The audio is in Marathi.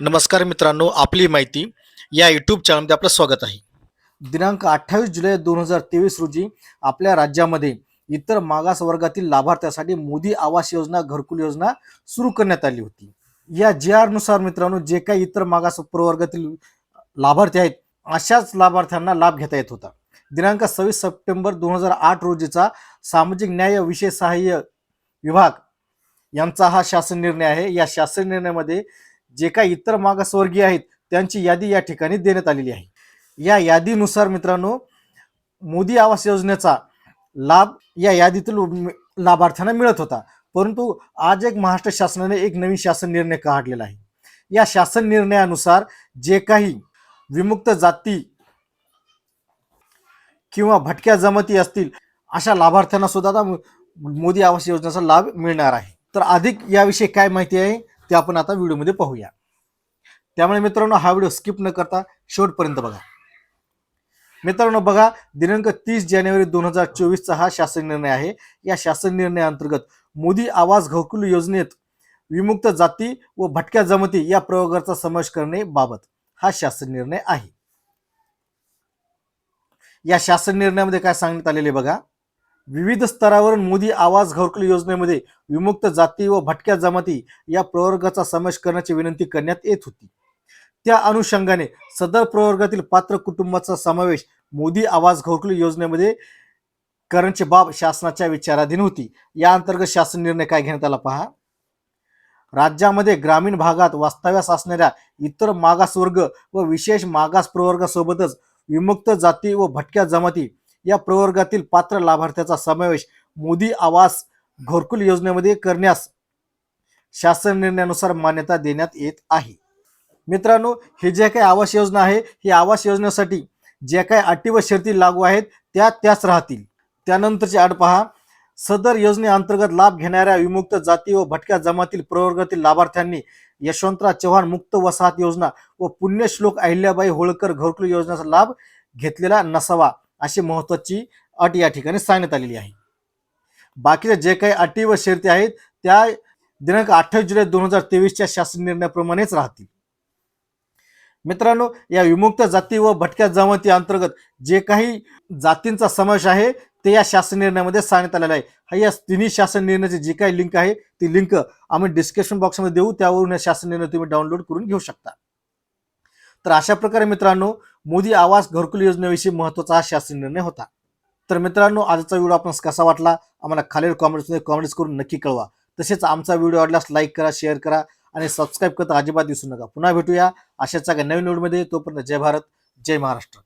नमस्कार मित्रांनो आपली माहिती या यूट्यूब चॅनलमध्ये आपलं स्वागत आहे. दिनांक अठ्ठावीस जुलै दोन हजार तेवीस रोजी आपल्या राज्यामध्ये इतर मागास वर्गातील लाभार्थ्यासाठी मोदी आवास योजना घरकुल योजना सुरू करण्यात आली होती. या जी आरनुसार मित्रांनो जे काही इतर मागास प्रवर्गातील लाभार्थी आहेत अशाच लाभार्थ्यांना लाभ घेता येत होता. दिनांक सव्वीस सप्टेंबर दोन हजार आठ रोजीचा सामाजिक न्याय विशेष सहाय्य विभाग यांचा हा शासन निर्णय आहे. या शासन निर्णयामध्ये जे काही इतर मागासवर्गीय आहेत त्यांची यादी या ठिकाणी देण्यात आलेली आहे. या यादीनुसार मित्रांनो मोदी आवास योजनेचा लाभ या यादीतील लाभार्थ्यांना मिळत होता. परंतु आज एक महाराष्ट्र शासनाने एक नवीन शासन निर्णय काढलेला आहे. या शासन निर्णयानुसार जे काही विमुक्त जाती किंवा भटक्या जमाती असतील अशा लाभार्थ्यांना सुद्धा आता मोदी आवास योजनेचा लाभ मिळणार आहे. तर अधिक याविषयी काय माहिती आहे? ते आपण आता व्हिडिओमध्ये पाहूया. त्यामुळे मित्रांनो हा व्हिडिओ स्किप न करता शेवटपर्यंत बघा. मित्रांनो बघा दिनांक तीस जानेवारी दोन हजार चोवीसचा हा शासन निर्णय आहे. या शासन निर्णयाअंतर्गत मोदी आवास घोकुल योजनेत विमुक्त जाती व भटक्या जमाती या प्रयोगाचा समावेश करणे बाबत हा शासन निर्णय आहे. या शासन निर्णयामध्ये काय सांगण्यात आलेले बघा. विविध स्तरावरून मोदी आवाज घरकुल योजनेमध्ये विमुक्त जाती व भटक्या जमाती या प्रवर्गाचा समावेश करण्याची विनंती करण्यात येत होती. त्या अनुषंगाने सदर प्रवर्गातील पात्र कुटुंबाचा समावेश मोदी आवाज घरकुल योजनेमध्ये करण्याची बाब शासनाच्या विचाराधीन होती. या अंतर्गत शासन निर्णय काय घेण्यात आला पहा? राज्यामध्ये ग्रामीण भागात वास्तव्यास असणाऱ्या इतर मागासवर्ग व विशेष मागास प्रवर्गासोबतच विमुक्त जाती व भटक्या जमाती या प्रवर्गातील पात्र लाभार्थ्याचा समावेश मोदी आवास घरकुल योजनेमध्ये करण्यास शासन निर्णयानुसार मान्यता देण्यात येत आहे. मित्रांनो हे जे काही आवास योजना आहे ही आवास योजनेसाठी ज्या काही अटी व शर्ती लागू आहेत त्या त्याच राहतील. त्यानंतरची आड पहा. सदर योजनेअंतर्गत लाभ घेणाऱ्या विमुक्त जाती व भटक्या जमातील प्रवर्गातील लाभार्थ्यांनी यशवंतराव चव्हाण मुक्त वसाहत योजना व पुण्यश्लोक अहिल्याबाई होळकर घरकुल योजनेचा लाभ घेतलेला नसावा. अशी महत्वाची अट या ठिकाणी सांगण्यात आलेली आहे. बाकीच्या जे काही अटी व शर्ती आहेत त्या दिनांक अठ्ठावीस जुलै दोन हजार तेवीसच्या शासन निर्णयाप्रमाणेच राहतील. मित्रांनो या विमुक्त जाती व भटक्या जमाती अंतर्गत जे काही जातींचा समावेश आहे ते या शासन निर्णयामध्ये सांगण्यात आलेलं आहे. हा या तिन्ही शासन निर्णयाची जी काही लिंक आहे ती लिंक आम्ही डिस्क्रिप्शन बॉक्समध्ये देऊ त्यावरून या शासन निर्णय तुम्ही डाउनलोड करून घेऊ शकता. तर अशा प्रकारे मित्रांनो मोदी आवास घरकुल योजनेविषयी महत्त्वाचा हा शासन निर्णय होता. तर मित्रांनो आजचा व्हिडिओ आपण कसा वाटला? आम्हाला खालील कॉमेंट्समध्ये कॉमेंट्स करून नक्की कळवा. तसेच आमचा व्हिडिओ आवडल्यास लाईक करा शेअर करा आणि सबस्क्राईब करता अजिबात दिसू नका. पुन्हा भेटूया अशाच एका नवीन व्हिडिओमध्ये. तोपर्यंत जय भारत जय महाराष्ट्र.